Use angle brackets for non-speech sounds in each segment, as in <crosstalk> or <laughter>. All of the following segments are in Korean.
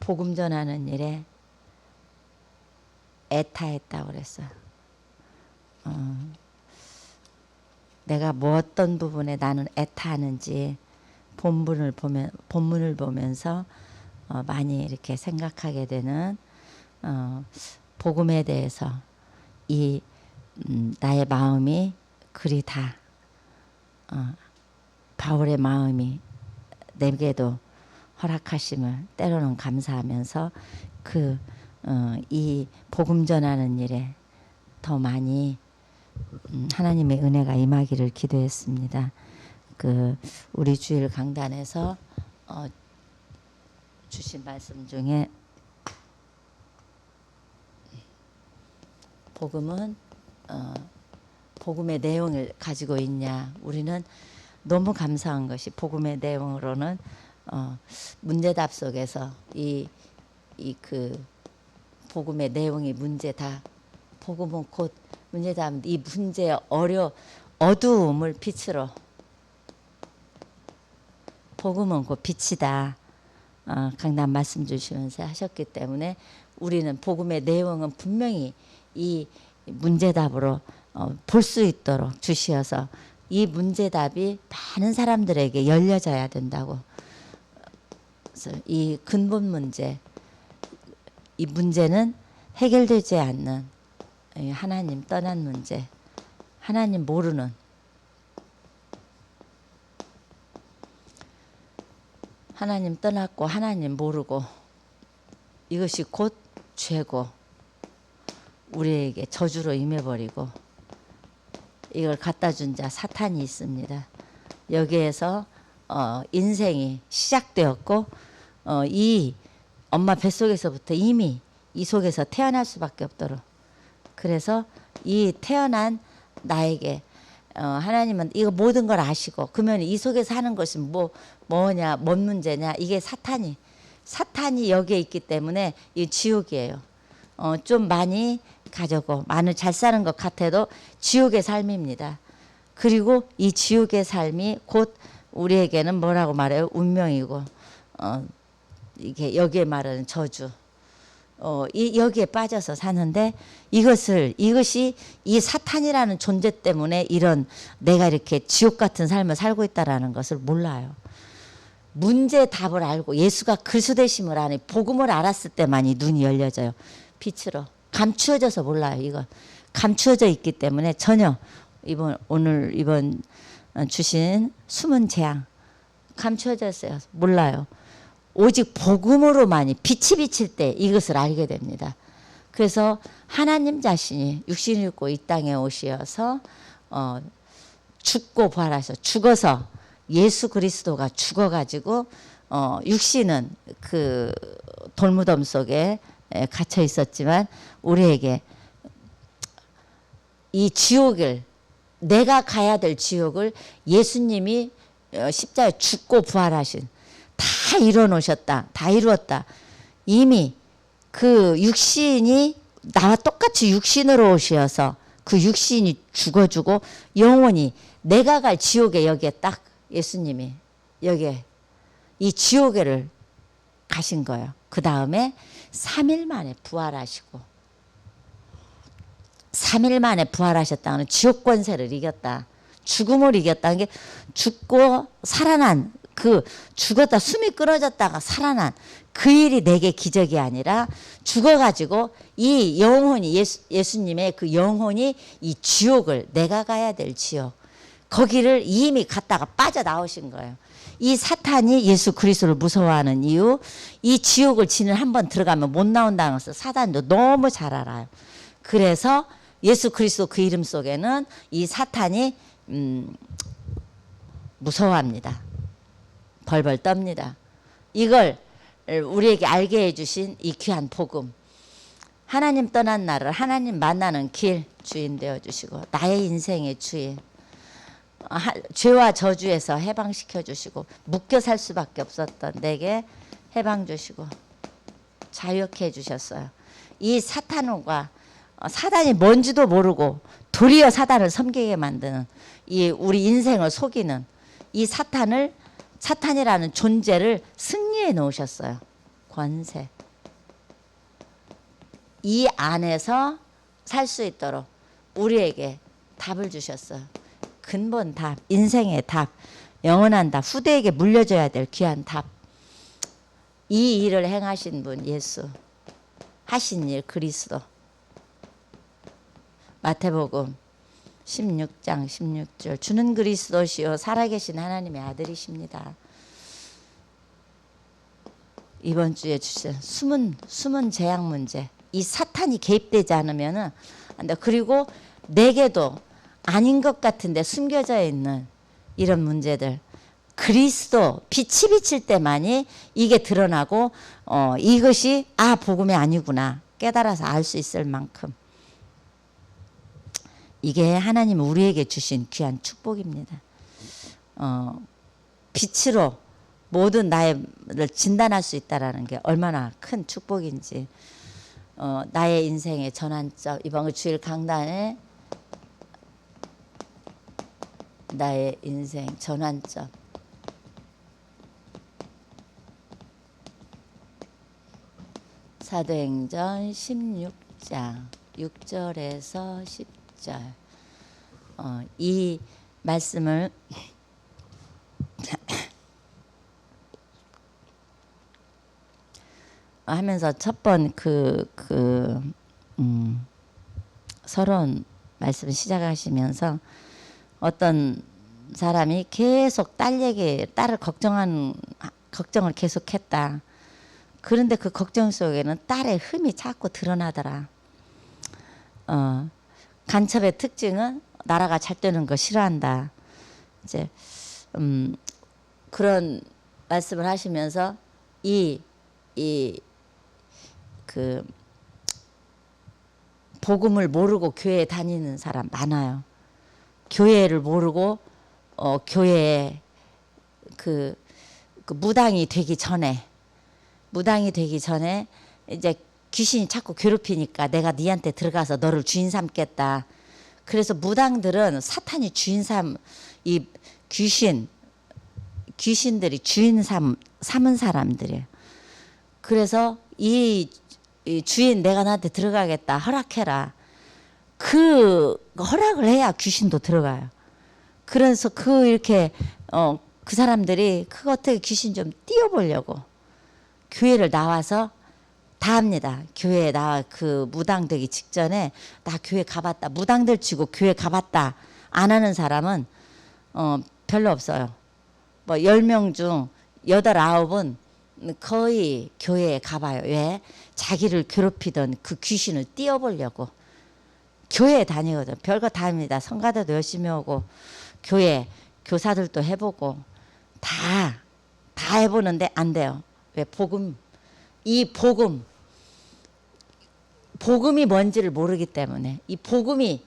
복음 전하는 일에 애타했다고 그랬어요. 어, 내가 뭐 어떤 부분에 나는 애타하는지 본문을 보면 본문을 보면서 어, 많이 이렇게 생각하게 되는 어, 복음에 대해서 이 음, 나의 마음이 그리 다 어, 바울의 마음이 내게도 허락하심을 때로는 감사하면서 그 어, 이 복음 전하는 일에 더 많이 음, 하나님의 은혜가 임하기를 기도했습니다. 그 우리 주일 강단에서 어, 주신 말씀 중에 복음은 어, 복음의 내용을 가지고 있냐 우리는 너무 감사한 것이 복음의 내용으로는 어, 문제답 속에서 이 이 그 복음의 내용이 문제다 복음은 곧 문제답 이 문제의 어려 어두움을 빛으로 복음은 곧 빛이다. 어, 강단 말씀 주시면서 하셨기 때문에 우리는 복음의 내용은 분명히 이 문제답으로 어, 볼수 있도록 주시어서 이 문제답이 많은 사람들에게 열려져야 된다고. 그래서 이 근본 문제, 이 문제는 해결되지 않는 이 하나님 떠난 문제, 하나님 모르는 하나님 떠났고 하나님 모르고 이것이 곧 죄고 우리에게 저주로 임해버리고 이걸 갖다 준 자 사탄이 있습니다. 여기에서 어, 인생이 시작되었고 어, 이 엄마 뱃속에서부터 이미 이 속에서 태어날 수밖에 없도록 그래서 이 태어난 나에게 어, 하나님은 이거 모든 걸 아시고 그러면 이 속에서 하는 것이 뭐 뭐냐 뭔 문제냐 이게 사탄이 사탄이 여기에 있기 때문에 이 지옥이에요. 어, 좀 많이 가져고 많이 잘 사는 것 같아도 지옥의 삶입니다. 그리고 이 지옥의 삶이 곧 우리에게는 뭐라고 말해요? 운명이고 어, 이게 여기에 말하는 저주. 어, 이, 여기에 빠져서 사는데 이것을 이것이 이 사탄이라는 존재 때문에 이런 내가 이렇게 지옥 같은 삶을 살고 있다라는 것을 몰라요. 문제 답을 알고 예수가 그리스도 되심을 아니 복음을 알았을 때만이 눈이 열려져요. 빛으로 감추어져서 몰라요. 이거 감추어져 있기 때문에 전혀 이번 오늘 이번 주신 숨은 재앙 감추어졌어요. 몰라요. 오직 복음으로만이 빛이 비칠 때 이것을 알게 됩니다. 그래서 하나님 자신이 육신을 입고 이 땅에 오시어서 어, 죽고 부활하셔 죽어서 예수 그리스도가 죽어가지고 어, 육신은 그 돌무덤 속에 갇혀 있었지만 우리에게 이 지옥을 내가 가야 될 지옥을 예수님이 어, 십자에 죽고 부활하신 다 이뤄 놓으셨다. 다 이루었다. 이미 그 육신이 나와 똑같이 육신으로 오셔서 그 육신이 죽어주고 영원히 내가 갈 지옥에 여기에 딱 예수님이 여기에 이 지옥에를 가신 거예요. 그 다음에 3일 만에 부활하시고 3일 만에 부활하셨다는 지옥 권세를 이겼다. 죽음을 이겼다는 게 죽고 살아난 그 죽었다 숨이 끊어졌다가 살아난 그 일이 내게 기적이 아니라 죽어가지고 이 영혼이 예수, 예수님의 그 영혼이 이 지옥을 내가 가야 될 지옥 거기를 이미 갔다가 빠져나오신 거예요. 이 사탄이 예수 그리스도를 무서워하는 이유 이 지옥을 지는 한 번 들어가면 못 나온다는 것을 사단도 너무 잘 알아요. 그래서 예수 그리스도 그 이름 속에는 이 사탄이 음, 무서워합니다. 벌벌 떱니다. 이걸 우리에게 알게 해주신 이 귀한 복음. 하나님 떠난 나를 하나님 만나는 길 주인 되어 주시고 나의 인생의 주인. 죄와 저주에서 해방시켜 주시고 묶여 살 수밖에 없었던 내게 해방 주시고 자유케 해 주셨어요. 이 사탄과 어, 사단이 뭔지도 모르고 도리어 사단을 섬기게 만드는 이 우리 인생을 속이는 이 사탄을 사탄이라는 존재를 승리해 놓으셨어요. 권세. 이 안에서 살 수 있도록 우리에게 답을 주셨어요. 근본 답, 인생의 답, 영원한 답, 후대에게 물려줘야 될 귀한 답. 이 일을 행하신 분 예수. 하신 일 그리스도. 마태복음 16장 16절 주는 그리스도시요 살아계신 하나님의 아들이십니다. 이번 주에 주신 숨은 숨은 재앙 문제. 이 사탄이 개입되지 않으면은 안 돼. 그리고 내게도 아닌 것 같은데 숨겨져 있는 이런 문제들. 그리스도 빛이 비칠 때만이 이게 드러나고 어 이것이 아 복음이 아니구나 깨달아서 알 수 있을 만큼 이게 하나님 우리에게 주신 귀한 축복입니다. 어 빛으로 모든 나를 진단할 수 있다라는 게 얼마나 큰 축복인지 어, 나의 인생의 전환점 이번 주일 강단에 나의 인생 전환점 사도행전 16장 6절에서 10 절 어, 이 말씀을 <coughs> 하면서 첫 번 그 그 음, 서론 말씀 시작하시면서 어떤 사람이 계속 딸 얘기, 딸을 걱정한 걱정을 계속했다. 그런데 그 걱정 속에는 딸의 흠이 자꾸 드러나더라. 어, 간첩의 특징은 나라가 잘 되는 거 싫어한다. 이제 음, 그런 말씀을 하시면서 이 이 그 복음을 모르고 교회에 다니는 사람 많아요. 교회를 모르고 어 교회에 그, 그 무당이 되기 전에 무당이 되기 전에 이제 귀신이 자꾸 괴롭히니까 내가 니한테 들어가서 너를 주인 삼겠다. 그래서 무당들은 사탄이 주인 삼 이 귀신 귀신들이 주인 삼 삼은 사람들이에요. 그래서 이, 이 주인 내가 나한테 들어가겠다 허락해라. 그 허락을 해야 귀신도 들어가요. 그래서 그 이렇게 어 그 사람들이 그 어떻게 귀신 좀 띄워보려고 교회를 나와서 다 합니다. 교회에 나와 그 무당 되기 직전에 나 교회 가봤다. 무당들 치고 교회 가봤다. 안 하는 사람은 어 별로 없어요. 뭐열명중 여덟 아홉은 거의 교회에 가봐요. 왜? 자기를 괴롭히던 그 귀신을 띄워보려고. 교회에 다니거든. 별거 다 합니다. 성가대도 열심히 오고, 교회, 교사들도 해보고, 다, 다 해보는데 안 돼요. 왜? 복음. 이 복음. 복음이 뭔지를 모르기 때문에. 이 복음이,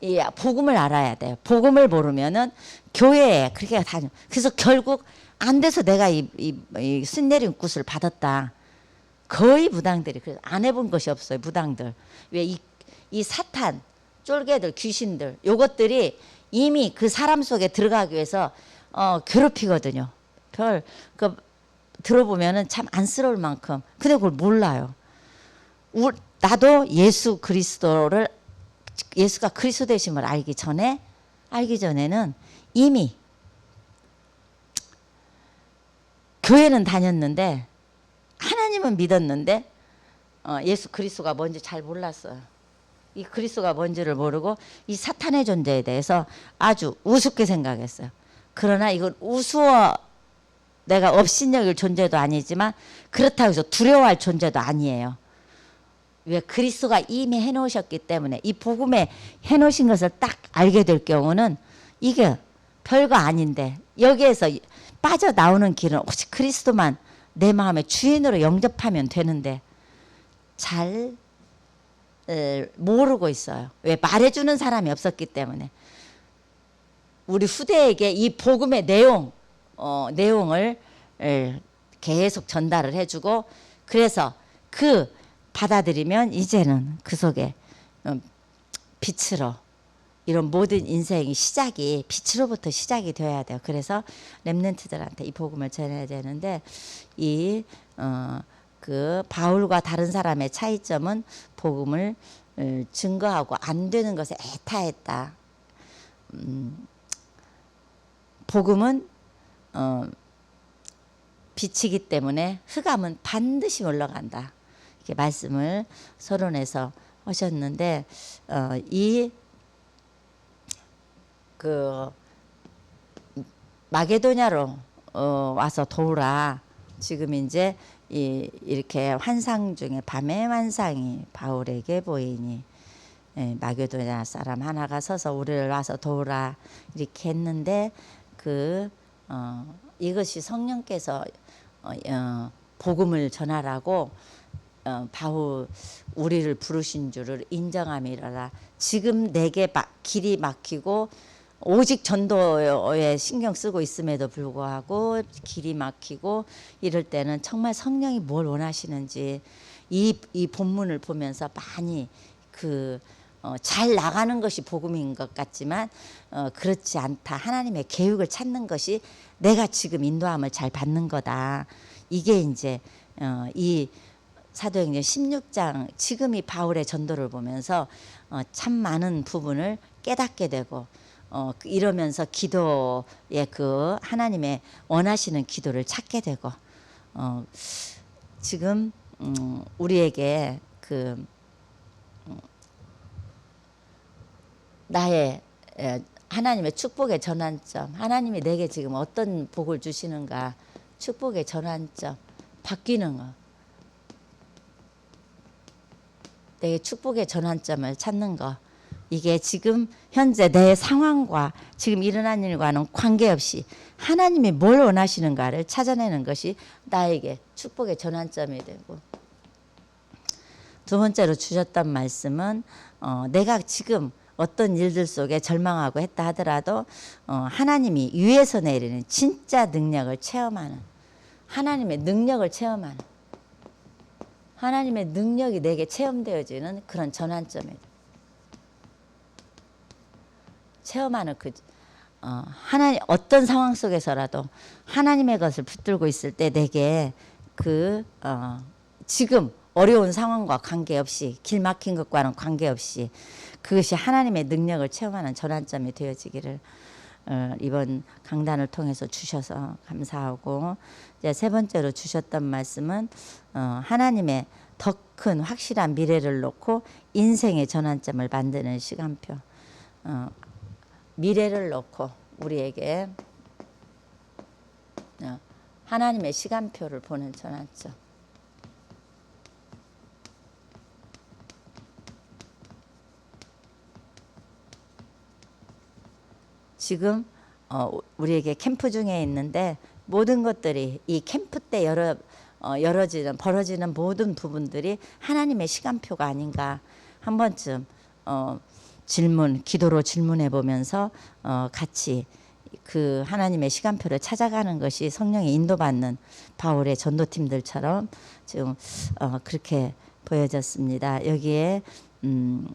이 복음을 알아야 돼요. 복음을 모르면은 교회에 그렇게 다녀. 그래서 결국 안 돼서 내가 이, 이, 이 순 내린 굿을 받았다. 거의 무당들이 그래서 안 해본 것이 없어요. 무당들 왜이 이 사탄 쫄개들 귀신들 요것들이 이미 그 사람 속에 들어가기 위해서 어, 괴롭히거든요. 별 그 들어보면은 참 안쓰러울 만큼 근데 그걸 몰라요. 우, 나도 예수 그리스도를 예수가 그리스도 되심을 알기 전에 알기 전에는 이미 교회는 다녔는데 하나님은 믿었는데 어, 예수 그리스도가 뭔지 잘 몰랐어요. 이 그리스도가 뭔지를 모르고 이 사탄의 존재에 대해서 아주 우습게 생각했어요. 그러나 이건 우스워 내가 업신여길 존재도 아니지만 그렇다고 해서 두려워할 존재도 아니에요. 왜 그리스도가 이미 해놓으셨기 때문에 이 복음에 해놓으신 것을 딱 알게 될 경우는 이게 별거 아닌데 여기에서 빠져 나오는 길은 오직 그리스도만 내 마음의 주인으로 영접하면 되는데 잘 에, 모르고 있어요. 왜 말해주는 사람이 없었기 때문에 우리 후대에게 이 복음의 내용 어, 내용을 에, 계속 전달을 해주고 그래서 그 받아들이면 이제는 그 속에 음, 빛으로 이런 모든 인생이 시작이 빛으로부터 시작이 되어야 돼요. 그래서 렘넌트들한테 이 복음을 전해야 되는데 이 어, 그 바울과 다른 사람의 차이점은 복음을 어, 증거하고 안 되는 것에 애타했다. 음, 복음은 어, 빛이기 때문에 흑암은 반드시 올라간다. 이렇게 말씀을 서론에서 하셨는데 어, 이그 마게도냐로 어, 와서 도우라. 지금 이제 이, 이렇게 환상 중에 밤의 환상이 바울에게 보이니 예, 마게도냐 사람 하나가 서서 우리를 와서 도우라 이렇게 했는데 그 어, 이것이 성령께서 어, 어, 복음을 전하라고 어, 바울 우리를 부르신 줄을 인정함이라라. 지금 내게 마, 길이 막히고 오직 전도에 신경 쓰고 있음에도 불구하고 길이 막히고 이럴 때는 정말 성령이 뭘 원하시는지 이, 이 본문을 보면서 많이 그, 어, 잘 나가는 것이 복음인 것 같지만 어, 그렇지 않다. 하나님의 계획을 찾는 것이 내가 지금 인도함을 잘 받는 거다. 이게 이제 어, 이 사도행전 16장 지금 이 바울의 전도를 보면서 어, 참 많은 부분을 깨닫게 되고 어, 이러면서 기도의 그 하나님의 원하시는 기도를 찾게 되고 어, 지금 음, 우리에게 그 음, 나의 에, 하나님의 축복의 전환점 하나님이 내게 지금 어떤 복을 주시는가 축복의 전환점 바뀌는 거 내 축복의 전환점을 찾는 거. 이게 지금 현재 내 상황과 지금 일어난 일과는 관계없이 하나님이 뭘 원하시는가를 찾아내는 것이 나에게 축복의 전환점이 되고. 두 번째로 주셨던 말씀은 어, 내가 지금 어떤 일들 속에 절망하고 했다 하더라도 어, 하나님이 위에서 내리는 진짜 능력을 체험하는 하나님의 능력을 체험하는 하나님의 능력이 내게 체험되어지는 그런 전환점이다. 체험하는 그 어, 하나님 어떤 상황 속에서라도 하나님의 것을 붙들고 있을 때 내게 그 어, 지금 어려운 상황과 관계없이 길 막힌 것과는 관계없이 그것이 하나님의 능력을 체험하는 전환점이 되어지기를 어, 이번 강단을 통해서 주셔서 감사하고 이제 세 번째로 주셨던 말씀은 어, 하나님의 더 큰 확실한 미래를 놓고 인생의 전환점을 만드는 시간표. 어, 미래를 놓고 우리에게 어, 하나님의 시간표를 보는 전환점. 지금 어, 우리에게 캠프 중에 있는데 모든 것들이 이 캠프 때 열어 어, 열어지는 벌어지는 모든 부분들이 하나님의 시간표가 아닌가 한 번쯤 어, 질문 기도로 질문해 보면서 어, 같이 그 하나님의 시간표를 찾아가는 것이 성령의 인도받는 바울의 전도팀들처럼 지금 어, 그렇게 보여졌습니다. 여기에 음,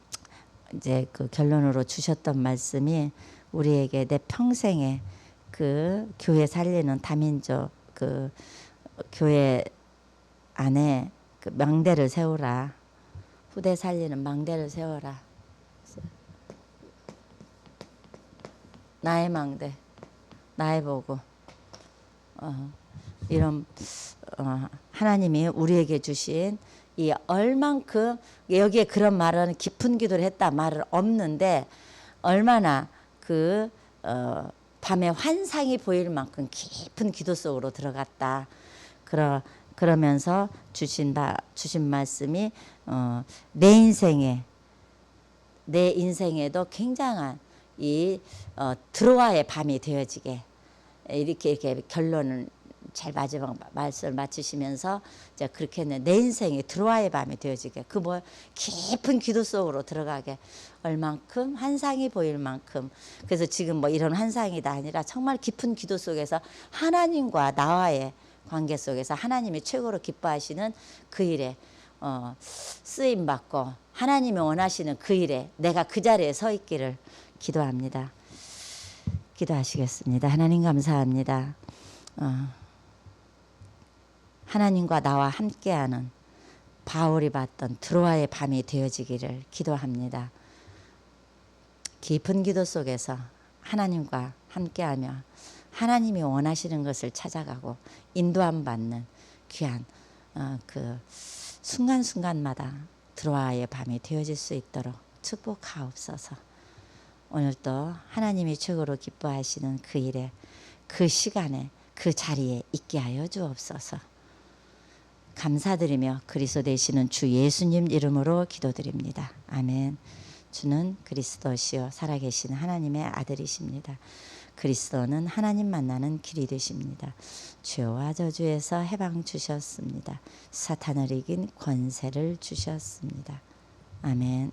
이제 그 결론으로 주셨던 말씀이 우리에게 내 평생에 그 교회 살리는 다민족 그 교회 안에 그 망대를 세우라. 후대 살리는 망대를 세워라. 나의 망대 나의 보고. 어, 이런 어, 하나님이 우리에게 주신 이 얼만큼 여기에 그런 말은 깊은 기도를 했다 말은 없는데 얼마나 그 어, 밤에 환상이 보일 만큼 깊은 기도 속으로 들어갔다. 그러 그러면서 주신 바 주신 말씀이 어, 내 인생에 내 인생에도 굉장한 이 어, 드로아의 밤이 되어지게 이렇게 이렇게 결론을 잘 마지막 말씀을 마치시면서 이제 그렇게 내 인생이 드로아의 밤이 되어지게 그 뭐 깊은 기도 속으로 들어가게 얼만큼 환상이 보일 만큼 그래서 지금 뭐 이런 환상이다 아니라 정말 깊은 기도 속에서 하나님과 나와의 관계 속에서 하나님이 최고로 기뻐하시는 그 일에 어, 쓰임 받고 하나님이 원하시는 그 일에 내가 그 자리에 서 있기를 기도합니다. 기도하시겠습니다. 하나님 감사합니다. 어, 하나님과 나와 함께하는 바울이 봤던 드로아의 밤이 되어지기를 기도합니다. 깊은 기도 속에서 하나님과 함께하며 하나님이 원하시는 것을 찾아가고 인도함 받는 귀한 어, 그 순간순간마다 드로아의 밤이 되어질 수 있도록 축복하옵소서. 오늘도 하나님이 최고로 기뻐하시는 그 일에 그 시간에 그 자리에 있게 하여 주옵소서. 감사드리며 그리스도 되시는 주 예수님 이름으로 기도드립니다. 아멘. 주는 그리스도시요 살아계신 하나님의 아들이십니다. 그리스도는 하나님 만나는 길이 되십니다. 죄와 저주에서 해방 주셨습니다. 사탄을 이긴 권세를 주셨습니다. 아멘.